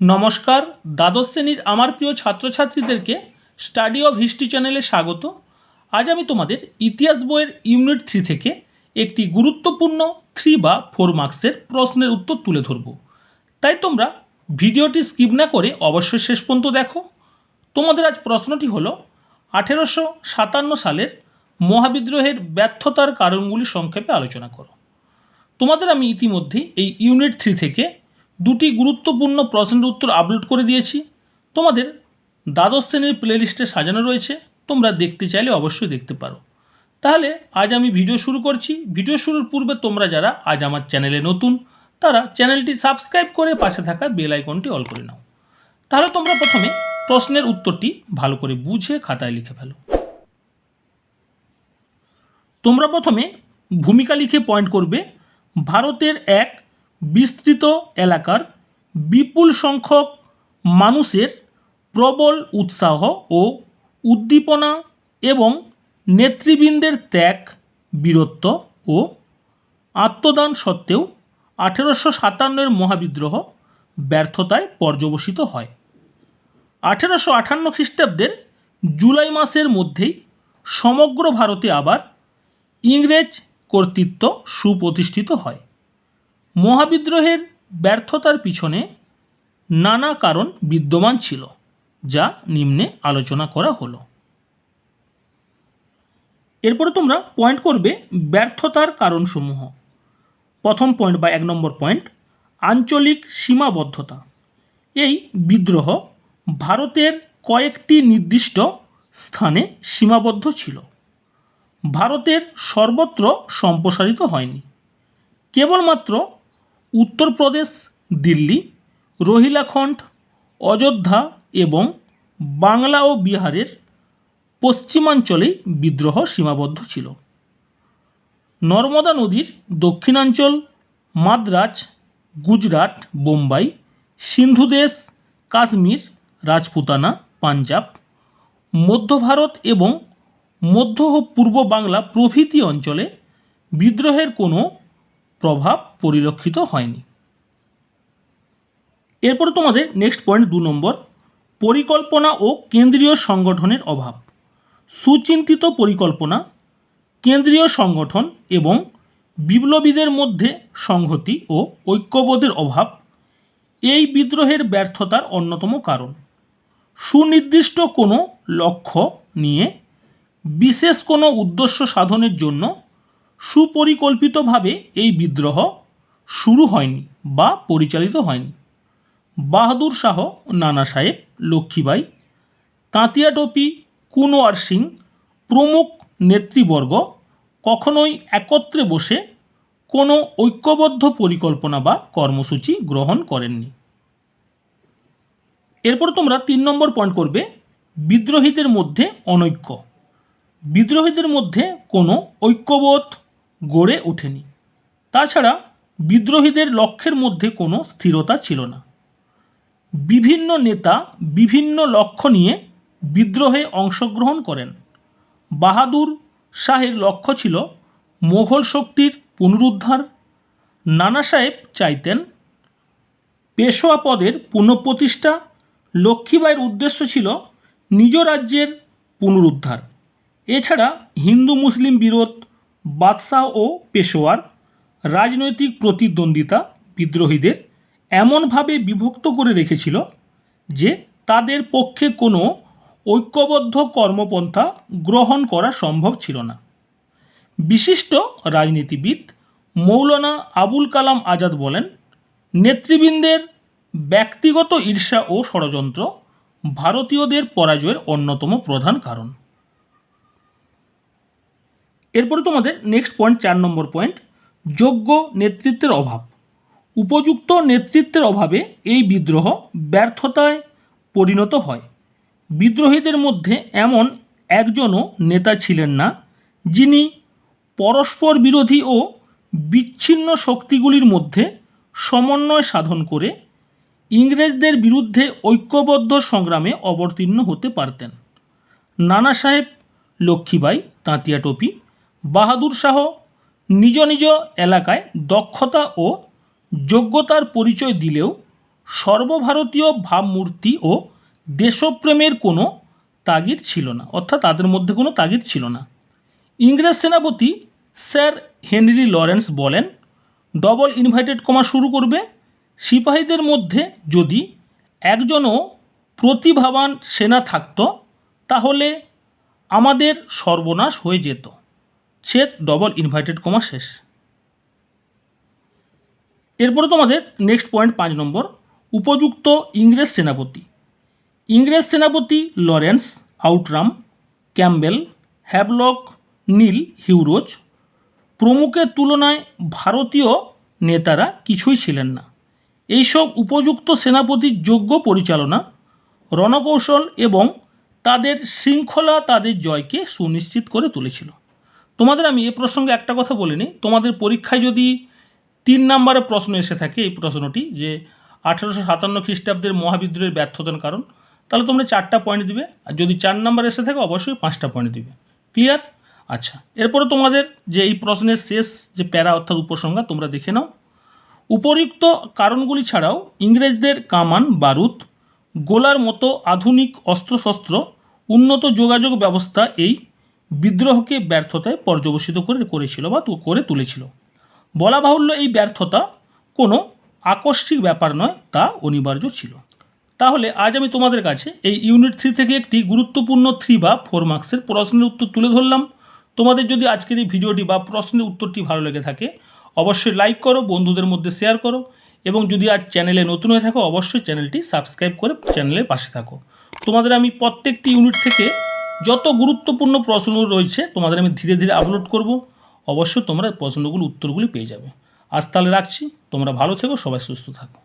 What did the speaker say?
নমস্কার, দ্বাদশ শ্রেণির আমার প্রিয় ছাত্রছাত্রীদেরকে স্টাডি অফ হিস্ট্রি চ্যানেলে স্বাগত। আজ আমি তোমাদের ইতিহাস বইয়ের ইউনিট থ্রি থেকে একটি গুরুত্বপূর্ণ থ্রি বা ফোর মার্কসের প্রশ্নের উত্তর তুলে ধরব। তাই তোমরা ভিডিওটি স্কিপ না করে অবশ্যই শেষ পর্যন্ত দেখো। তোমাদের আজ প্রশ্নটি হলো, আঠেরোশো সাতান্ন সালের মহাবিদ্রোহের ব্যর্থতার কারণগুলি সংক্ষেপে আলোচনা করো। তোমাদের আমি ইতিমধ্যেই এই ইউনিট থ্রি থেকে দুটি গুরুত্বপূর্ণ প্রশ্নের উত্তর আপলোড করে দিয়েছি। তোমাদের দ্বাদশ শ্রেণির প্লেলিস্টে সাজানো রয়েছে। তোমরা দেখতে চাইলে অবশ্যই দেখতে পারো। তাহলে আজ আমি ভিডিও শুরু করছি। ভিডিও শুরুর পূর্বে তোমরা যারা আজ আমার চ্যানেলে নতুন, তারা চ্যানেলটি সাবস্ক্রাইব করে পাশে থাকা বেল আইকনটি অল করে নাও। তাহলে তোমরা প্রথমে প্রশ্নের উত্তরটি ভালো করে বুঝে খাতায় লিখে ফেলো। তোমরা প্রথমে ভূমিকা লিখে পয়েন্ট করবে। ভারতের এক বিস্তৃত এলাকার বিপুল সংখ্যক মানুষের প্রবল উৎসাহ ও উদ্দীপনা এবং নেতৃবৃন্দের ত্যাগ, বীরত্ব ও আত্মদান সত্ত্বেও আঠেরোশো সাতান্নের মহাবিদ্রোহ ব্যর্থতায় পর্যবসিত হয়। আঠেরোশো আটান্ন খ্রিস্টাব্দের জুলাই মাসের মধ্যেই সমগ্র ভারতে আবার ইংরেজ কর্তৃত্ব সুপ্রতিষ্ঠিত হয়। মহাবিদ্রোহের ব্যর্থতার পিছনে নানা কারণ বিদ্যমান ছিল, যা নিম্নে আলোচনা করা হলো। এরপরে তোমরা পয়েন্ট করবে ব্যর্থতার কারণসমূহ। প্রথম পয়েন্ট বা এক নম্বর পয়েন্ট আঞ্চলিক সীমাবদ্ধতা। এই বিদ্রোহ ভারতের কয়েকটি নির্দিষ্ট স্থানে সীমাবদ্ধ ছিল। ভারতের সর্বত্র সম্প্রসারিত হয়নি। কেবলমাত্র উত্তরপ্রদেশ, দিল্লি, রোহিলাখণ্ড, অযোধ্যা এবং বাংলা ও বিহারের পশ্চিমাঞ্চলেই বিদ্রোহ সীমাবদ্ধ ছিল। নর্মদা নদীর দক্ষিণাঞ্চল, মাদ্রাজ, গুজরাট, বোম্বাই সিন্ধুদেশ কাশ্মীর, রাজপুতানা, পাঞ্জাব, মধ্য ভারত এবং মধ্য ও পূর্ব বাংলা প্রভৃতি অঞ্চলে বিদ্রোহের কোনো প্রভাব পরিলক্ষিত হয়নি। এরপরে তোমাদের নেক্সট পয়েন্ট দু নম্বর, পরিকল্পনা ও কেন্দ্রীয় সংগঠনের অভাব। সুচিন্তিত পরিকল্পনা, কেন্দ্রীয় সংগঠন এবং বিপ্লবীদের মধ্যে সংহতি ও ঐক্যবোধের অভাব এই বিদ্রোহের ব্যর্থতার অন্যতম কারণ। সুনির্দিষ্ট কোনো লক্ষ্য নিয়ে বিশেষ কোনো উদ্দেশ্য সাধনের জন্য সুপরিকল্পিতভাবে এই বিদ্রোহ শুরু হয়নি বা পরিচালিত হয়নি। বাহাদুর শাহ, নানা সাহেব, লক্ষ্মীবাই, তাঁতিয়া টোপি কুনওয়ার সিং, প্রমুখ নেতৃবর্গ কখনোই একত্রে বসে কোনো ঐক্যবদ্ধ পরিকল্পনা বা কর্মসূচি গ্রহণ করেননি। এরপর তোমরা তিন নম্বর পয়েন্ট করবে, বিদ্রোহীদের মধ্যে অনৈক্য। বিদ্রোহীদের মধ্যে কোনো ঐক্যবোধ গড়ে ওঠেনি। তাছাড়া বিদ্রোহীদের লক্ষ্যের মধ্যে কোনো স্থিরতা ছিল না। বিভিন্ন নেতা বিভিন্ন লক্ষ্য নিয়ে বিদ্রোহে অংশগ্রহণ করেন। বাহাদুর শাহের লক্ষ্য ছিল মোঘল শক্তির পুনরুদ্ধার। নানা সাহেব চাইতেন পেশোয়া পদের পুনঃপ্রতিষ্ঠা। লক্ষ্মীবাইয়ের উদ্দেশ্য ছিল নিজ রাজ্যের পুনরুদ্ধার। এছাড়া হিন্দু মুসলিম বিরোধ বাদশাহ ও পেশোয়ার, রাজনৈতিক প্রতিদ্বন্দ্বিতা বিদ্রোহীদের এমনভাবে বিভক্ত করে রেখেছিল যে তাদের পক্ষে কোনো ঐক্যবদ্ধ কর্মপন্থা গ্রহণ করা সম্ভব ছিল না। বিশিষ্ট রাজনীতিবিদ মৌলানা আবুল কালাম আজাদ বলেন, নেতৃবৃন্দের ব্যক্তিগত ঈর্ষা ও ষড়যন্ত্র ভারতীয়দের পরাজয়ের অন্যতম প্রধান কারণ। এরপরে তোমাদের নেক্সট পয়েন্ট চার নম্বর পয়েন্ট যোগ্য নেতৃত্বের অভাব। উপযুক্ত নেতৃত্বের অভাবে এই বিদ্রোহ ব্যর্থতায় পরিণত হয়। বিদ্রোহীদের মধ্যে এমন একজনও নেতা ছিলেন না, যিনি পরস্পর বিরোধী ও বিচ্ছিন্ন শক্তিগুলির মধ্যে সমন্বয় সাধন করে ইংরেজদের বিরুদ্ধে ঐক্যবদ্ধ সংগ্রামে অবতীর্ণ হতে পারতেন। নানা সাহেব লক্ষ্মীবাই তাঁতিয়া টোপি বাহাদুর শাহ নিজ নিজ এলাকায় দক্ষতা ও যোগ্যতার পরিচয় দিলেও সর্বভারতীয় ভাবমূর্তি ও দেশপ্রেমের কোনো তাগিদ ছিল না, অর্থাৎ তাদের মধ্যে কোনো তাগিদ ছিল না। ইংরেজ সেনাপতি স্যার হেনরি লরেন্স বলেন, ডবল ইনভাইটেড কমা শুরু করবে। সিপাহীদের মধ্যে যদি একজনও প্রতিভাবান সেনা থাকত, তাহলে আমাদের সর্বনাশ হয়ে যেত। ছেদ ডবল ইনভাইটেড কমা শেষ। এরপরে তোমাদের নেক্সট পয়েন্ট পাঁচ নম্বর, উপযুক্ত ইংরেজ সেনাপতি। ইংরেজ সেনাপতি Lawrence Outram, Campbell, Havelock, Neill, Hugh Rose প্রমুখের তুলনায় ভারতীয় নেতারা কিছুই ছিলেন না। এইসব উপযুক্ত সেনাপতির যোগ্য পরিচালনা, রণকৌশল এবং তাদের শৃঙ্খলা তাদের জয়কে সুনিশ্চিত করে তুলেছিল। তোমাদের আমি এ প্রসঙ্গে একটা কথা বলে নিই তোমাদের পরীক্ষায় যদি তিন নম্বরে প্রশ্ন এসে থাকে এই প্রশ্নটি যে আঠেরোশো সাতান্ন খ্রিস্টাব্দের মহাবিদ্রোহের ব্যর্থতার কারণ, তাহলে তোমরা চারটা পয়েন্ট দিবে। আর যদি চার নাম্বার এসে থাকে, অবশ্যই পাঁচটা পয়েন্ট দিবে। ক্লিয়ার আচ্ছা এরপরে তোমাদের যে এই প্রশ্নের শেষ যে প্যারা অর্থাৎ উপসংহার তোমরা দেখে নাও। উপরিক্ত কারণগুলি ছাড়াও ইংরেজদের কামান, বারুদ, গোলার মতো আধুনিক অস্ত্রশস্ত্র, উন্নত যোগাযোগ ব্যবস্থা এই বিদ্রোহকে ব্যর্থতায় পর্যবসিত করে করেছিল বা করে তুলেছিল। বলা বাহুল্য এই ব্যর্থতা কোনো আকস্মিক ব্যাপার নয়, তা অনিবার্য ছিল। তাহলে আজ আমি তোমাদের কাছে এই ইউনিট থ্রি থেকে একটি গুরুত্বপূর্ণ থ্রি বা ফোর মার্কসের প্রশ্নের উত্তর তুলে ধরলাম। তোমাদের যদি আজকের এই ভিডিওটি বা প্রশ্নের উত্তরটি ভালো লেগে থাকে, অবশ্যই লাইক করো, বন্ধুদের মধ্যে শেয়ার করো এবং যদি আজ চ্যানেলে নতুন হয়ে থাকো, অবশ্যই চ্যানেলটি সাবস্ক্রাইব করে চ্যানেলের পাশে থাকো। তোমাদের আমি প্রত্যেকটি ইউনিট থেকে যত গুরুত্বপূর্ণ প্রশ্নগুলো রয়েছে, তোমাদের আমি ধীরে ধীরে আপলোড করব। অবশ্যই তোমরা প্রশ্নগুলো, উত্তরগুলি পেয়ে যাবে। আজ তাহলে রাখছি। তোমরা ভালো থেকো, সবাই সুস্থ থাকো।